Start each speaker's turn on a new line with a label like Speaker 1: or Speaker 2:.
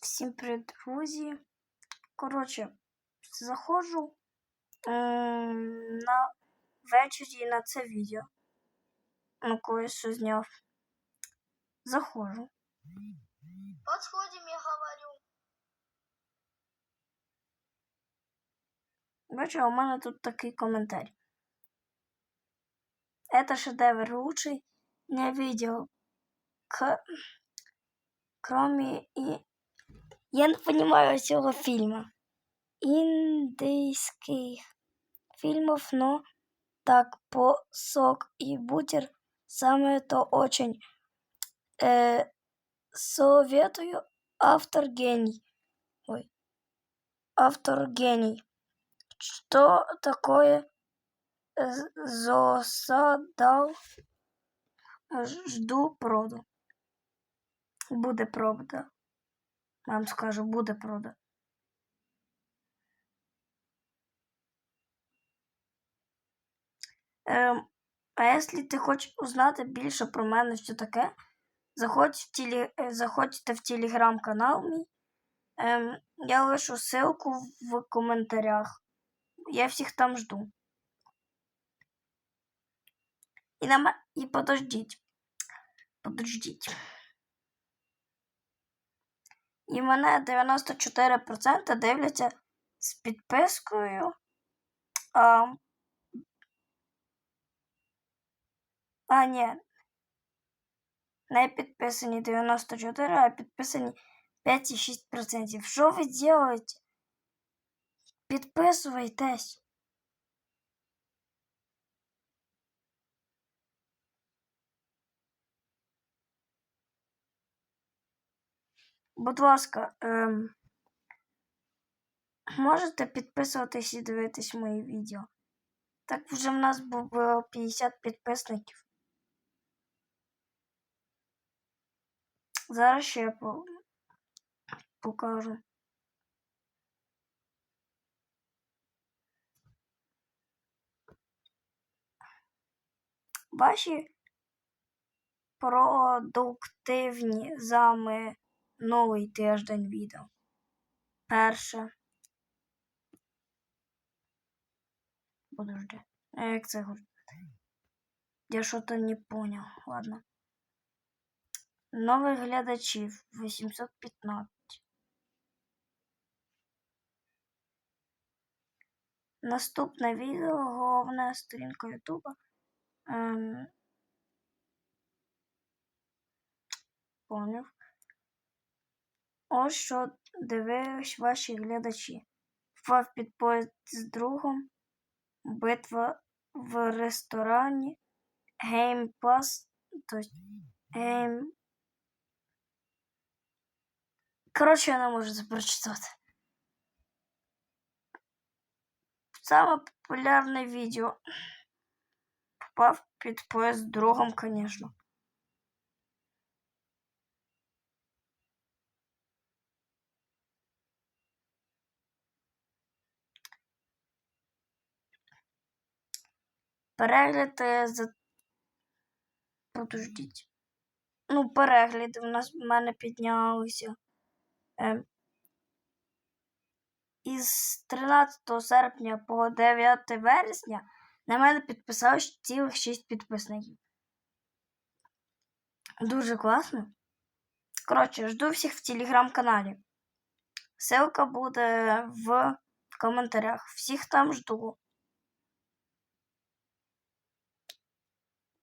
Speaker 1: Всім привіт, друзі. Коротше, заходжу е, на ввечері на це відео. На когось що зняв. Заходжу.
Speaker 2: Подходим, я говорю.
Speaker 1: Бачу, у мене тут такий коментар. Это шедевр лучший не видел. К... Кроме и... Я не понимаю цього фильма. Индийских фильмов, но так по сок и бутер самое то очень. Э, советую автор гений. Ой. Автор гений. Что такое з- засадав? Ж- Жду проду. Буде правда. Вам скажу, буде правда. Ем, а якщо ти хочеш узнати більше про мене, що таке, заходь в теле, е, заходьте в телеграм-канал мій. Ем, я лишу ссылку в коментарях. Я всіх там жду. І, на, ме- і подождіть. І мене 94% дивляться з підпискою. А, а ні. Не підписані 94, а підписані 5,6%. Що ви робите? Підписуйтесь. Будь ласка, ем, можете підписуватись і дивитись мої відео. Так вже в нас було 50 підписників. Зараз ще по- покажу. Ваші продуктивні за минулий тиждень відео. Перше. Подожди. А як це говорити? Я що-то не понял. Ладно. Нових глядачів 815. Наступне відео, головна сторінка Ютуба. Ем... Поняв. Ось що дивились ваші глядачі. Впав під поїзд з другом. Битва в ресторані. Геймпас. Тобто гейм. Коротше, я не можу це прочитати. Саме популярне відео. Попав під поїзд другом, звісно. Перегляд за. Подождіть. Ну, перегляди в нас в мене піднялися. Е, із 13 серпня по 9 вересня на мене підписалось цілих 6 підписників. Дуже класно. Коротше, жду всіх в телеграм-каналі. Ссылка буде в коментарях. Всіх там жду.